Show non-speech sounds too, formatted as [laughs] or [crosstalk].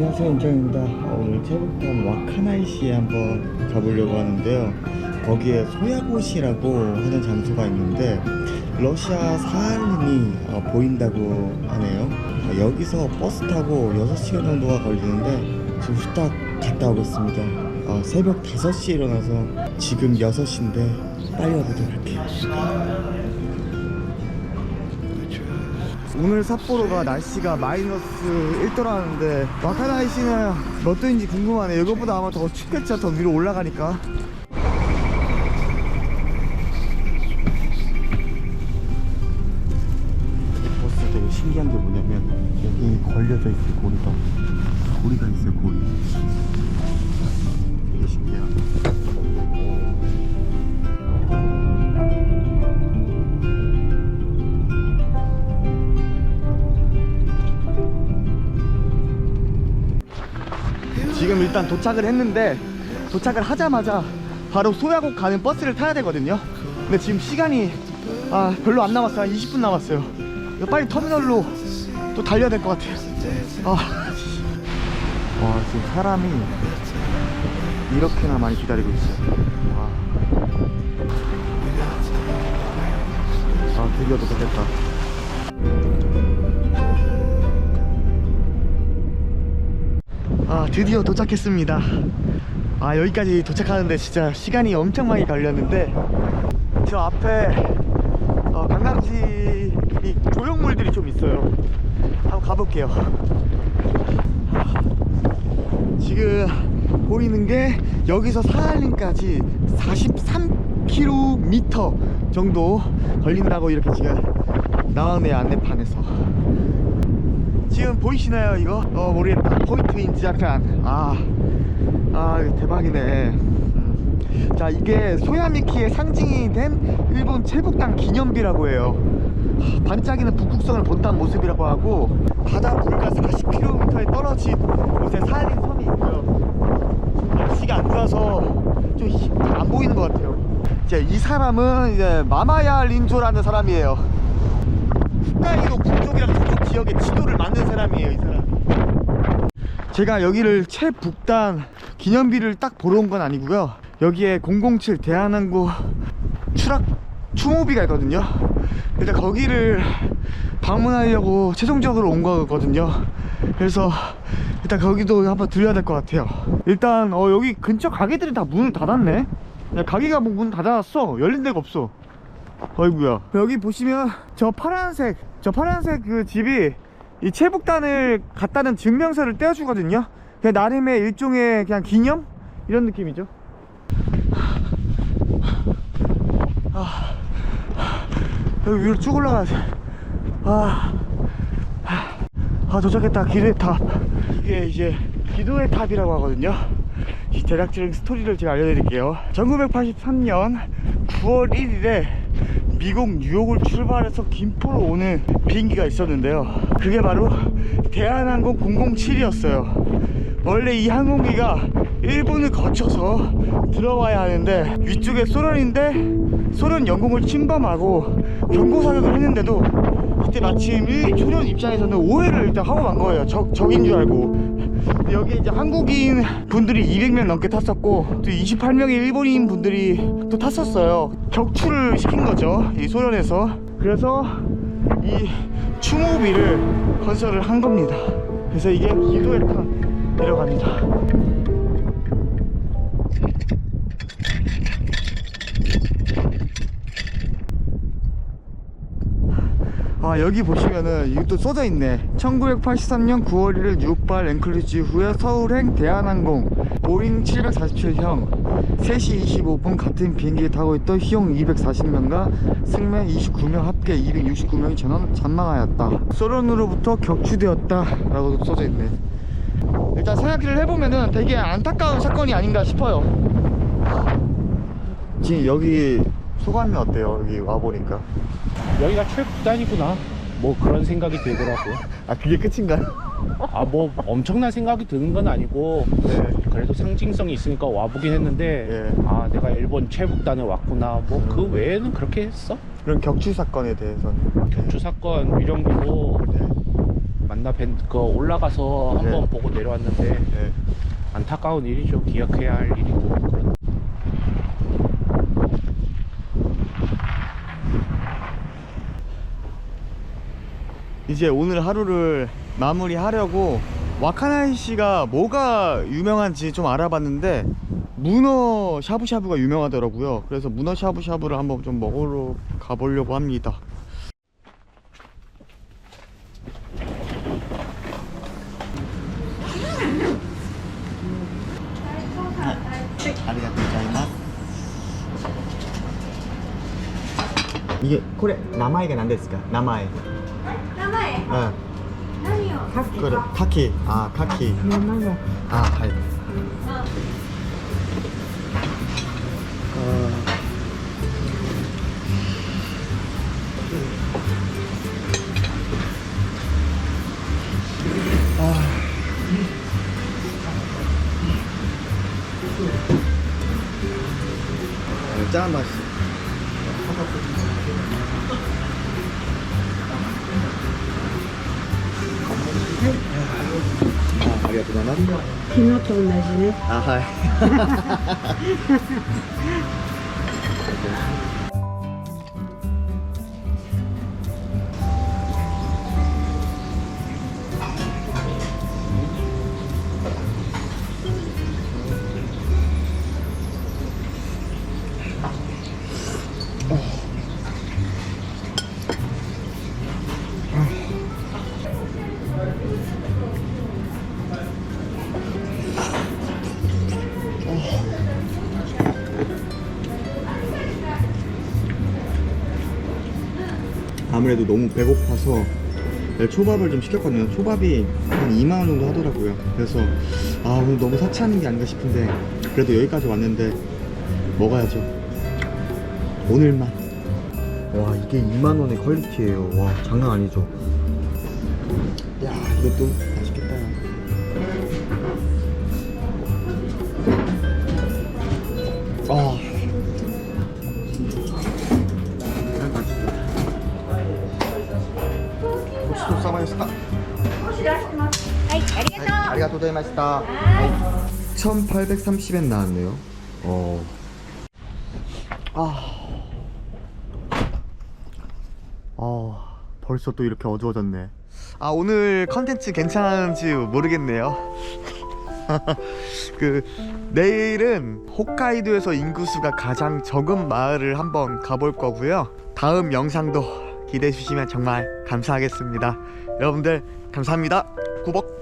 안녕하세요 임장입니다. 어, 오늘 태국판 와카나이시에 한번 가보려고 하는데요. 거기에 소야곳이라고 하는 장소가 있는데 러시아 사할린이 어, 보인다고 하네요. 어, 여기서 버스 타고 6시간 정도가 걸리는데 지금 후딱 갔다 오겠습니다. 어, 새벽 5시에 일어나서 지금 6시인데 빨리 와보도록 할게요 오늘 삿포로가 날씨가 마이너스 1도라는데 와카나이시는 몇 도인지 궁금하네. 이것보다 아마 더 춥겠죠? 더 위로 올라가니까. 이 버스 되게 신기한 게 뭐냐면 여기 걸려져 있어요 고리가 고리가 있어요 고리. 되게 신기해요 지금 일단 도착을 했는데 도착을 하자마자 바로 소야곡 가는 버스를 타야 되거든요. 근데 지금 시간이 아 별로 안 남았어요. 한 20분 남았어요. 빨리 터미널로 또 달려야 될 것 같아요. 아. 와 지금 사람이 이렇게나 많이 기다리고 있어요. 와. 아 드디어 도착했다 아 드디어 도착했습니다. 아 여기까지 도착하는데 진짜 시간이 엄청 많이 걸렸는데 저 앞에 어, 관광지 이 조형물들이 좀 있어요. 한번 가볼게요. 지금 보이는 게 여기서 사할린까지 43km 정도 걸린다고 이렇게 지금 나왔네요 안내판에서 지금 보이시나요 이거? 어 모르겠다 포인트 인 자판 아, 아 대박이네. 음. 자 이게 소야미키의 상징이 된 일본 체북당 기념비라고 해요. 하, 반짝이는 북극성을 본딴 모습이라고 하고 바다 불과 40km에 떨어진 곳에 사할린 섬이 있고요. 날씨가 안 좋아서 좀 안 보이는 것 같아요. 이제 이 사람은 이제 마마야 린조라는 사람이에요. 홋카이도 북쪽이랑 지역의 지도를 만든 사람이에요 이 사람. 제가 여기를 최북단 기념비를 딱 보러 온 건 아니고요. 여기에 007 대한항공 추락 추모비가 있거든요. 일단 거기를 방문하려고 최종적으로 온 거거든요. 그래서 일단 거기도 한번 들려야 될 것 같아요. 일단 어, 여기 근처 가게들이 다 문을 닫았네. 야, 가게가 뭐 문 닫아놨어. 열린 데가 없어. 어이구야. 여기 보시면 저 파란색 저 파란색 그 집이 이 체북단을 갔다는 증명서를 떼어주거든요. 그냥 나름의 일종의 그냥 기념? 이런 느낌이죠. 아, 여기 위로 쭉 올라가야 돼. 아, 아 도착했다. 기도의 탑. 이게 이제 기도의 탑이라고 하거든요. 이 대략적인 스토리를 제가 알려드릴게요. 1983년 9월 1일에 미국 뉴욕을 출발해서 김포로 오는 비행기가 있었는데요. 그게 바로 대한항공 007이었어요. 원래 이 항공기가 일본을 거쳐서 들어와야 하는데 위쪽에 소련인데 소련 영공을 침범하고 경고 사격을 했는데도 그때 마침 이 소련 입장에서는 오해를 일단 하고 간 거예요. 적, 적인 줄 알고. 여기 이제 한국인 분들이 200명 넘게 탔었고 또 28명의 일본인 분들이 또 탔었어요. 격추를 시킨 거죠 이 소련에서. 그래서 이 추모비를 건설을 한 겁니다. 그래서 이게 기도의 탑 내려갑니다 아 여기 보시면은 이것도 써져 있네. 1983년 9월 1일 6발 앵클리지 후에 서울행 대한항공. 보잉 747형. 3시 25분 같은 비행기에 타고 있던 희용 240명과 승객 29명 합계 269명이 전원 잔망하였다. 소련으로부터 격추되었다 라고 써져 있네. 일단 생각을 해보면은 되게 안타까운 사건이 아닌가 싶어요. 지금 여기 소감이 어때요? 여기 와보니까 여기가 최북단이구나 뭐 그런 생각이 들더라고요 아 그게 끝인가요? 아 뭐 엄청난 생각이 드는 건 아니고 네. 그래도 상징성이 있으니까 와보긴 했는데 예. 아 내가 일본 최북단에 왔구나 뭐 그 외에는 그렇게 했어 그런 격추 사건에 대해서는 격추 사건 위령비도 네. 만나 뵌그 올라가서 네. 한번 보고 내려왔는데 네. 안타까운 일이죠. 기억해야 할 일이고 이제 오늘 하루를 마무리하려고 와카나이 씨가 뭐가 유명한지 좀 알아봤는데 문어 샤브샤브가 유명하더라고요. 그래서 문어 샤브샤브를 한번 좀 먹으러 가보려고 합니다. 이게 코레 나마이가 난데스까? 나마이. 名前 아, 何を 그래 카키. 아, 카키. 名前 아, 하이. 아, 짠 맛있어. ありがとうございます。昨日と同じね。あはい。[laughs] 아무래도 너무 배고파서 네, 초밥을 좀 시켰거든요. 초밥이 한 2만 원 정도 하더라고요. 그래서 아 오늘 너무 사치하는 게 아닌가 싶은데 그래도 여기까지 왔는데 먹어야죠. 오늘만. 와 이게 2만 원의 퀄리티예요. 와 장난 아니죠. 야 이것도 がとう 네, 아리가또 고자이마시다. 1830엔 나왔네요. 어. 아. 아, 벌써 또 이렇게 어두워졌네. 아, 오늘 컨텐츠 괜찮은지 모르겠네요. [laughs] 그 내일은 홋카이도에서 인구수가 가장 적은 마을을 한번 가볼 거고요. 다음 영상도 기대해 주시면 정말 감사하겠습니다. 여러분들 감사합니다. 구독